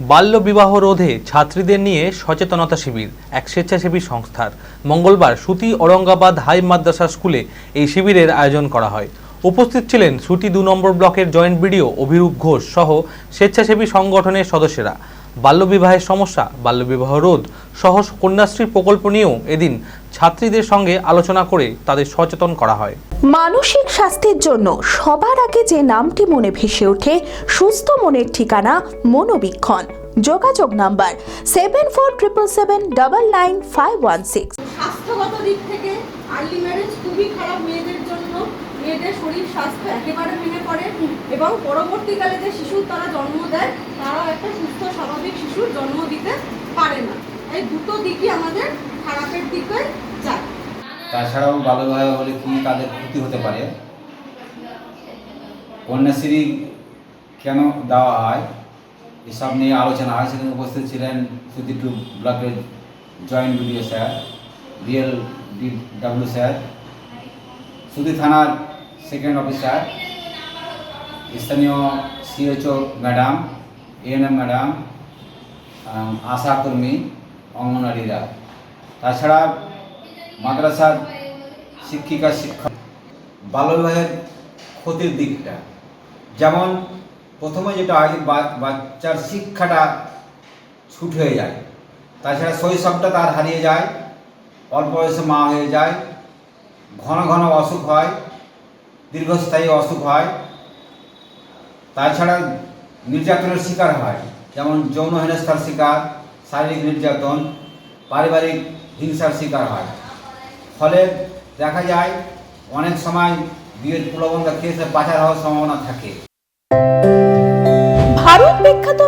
বাল্যবিবাহ রোধে ছাত্রীদের নিয়ে সচেতনতা শিবির, এক স্বেচ্ছাসেবী সংস্থার। মঙ্গলবার সুতি ঔরঙ্গাবাদ হাই মাদ্রাসা স্কুলে এই শিবিরের আয়োজন করা হয়। উপস্থিত ছিলেন সুতি দু নম্বর ব্লকের জয়েন্ট বিডিও অভিরূপ ঘোষ সহ স্বেচ্ছাসেবী সংগঠনের সদস্যরা। বাল্যবিবাহের সমস্যা বাল্যবিবাহ রোধ সহ কন্যাশ্রী প্রকল্প নিয়েও এদিন ছাত্রীদের সঙ্গে আলোচনা করে তাদের সচেতন করা হয়। মানসিক স্বাস্থ্যের জন্য সবার আগে যে নামটি মনে ভেসে ওঠে সুস্থ মনের ঠিকানা মনোবীক্ষণ। যোগাযোগ number seven four triple seven double nine five one six স্বাস্থ্যগত দিক থেকে আর্লি ম্যারেজ খুবই খারাপ মেয়েদের জন্য। মেয়েদের শরীর স্বাস্থ্য একেবারে ভেঙে পড়ে। এবং পরবর্তীকালে যে শিশুর তারা জন্ম দেয়, তারাও একটা সুস্থ, স্বাভাবিক শিশুর জন্ম দিতে পারে না। এই দুটো দিকই আমাদের খারাপের দিকে যায়। তাছাড়াও বাল্যবিবাহ হলে কি তাদের ক্ষতি হতে পারে? কন্যাশ্রী কেন দেওয়া হয়? এসব নিয়ে আলোচনা হয়। সেখানে উপস্থিত ছিলেন সুতিটু ব্লকের জয়েন্ট বিডিও স্যার, রিয়েল ডি ডাব্লিউ স্যার সুতি থানার সেকেন্ড অফিসার স্থানীয় CHO madam ANM madam um, আশাকর্মী অঙ্গনারীরা তাছাড়া মাদ্রাসার শিক্ষিকা শিক্ষক বাল্যবিবাহের ক্ষতির দিকটা যেমন প্রথমে যেটা হয় যে বা- বাচ্চার শিক্ষাটা ছুট হয়ে যায় তাছাড়া শৈশবটা তার হারিয়ে যায় অল্প বয়সে মা হয়ে যায় ঘন ঘন অসুখ হয় দীর্ঘস্থায়ী অসুখ হয় তাছাড়া নির্যাতনের শিকার হয়, যেমন যৌন হেনস্থার শিকার, শারীরিক নির্যাতন, পারিবারিক হিংসার শিকার হয়। ফলে দেখা যায়, অনেক সময় বিয়ের প্রলোভনটা কেসে বাঁচার হওয়ার সম্ভাবনা থাকে।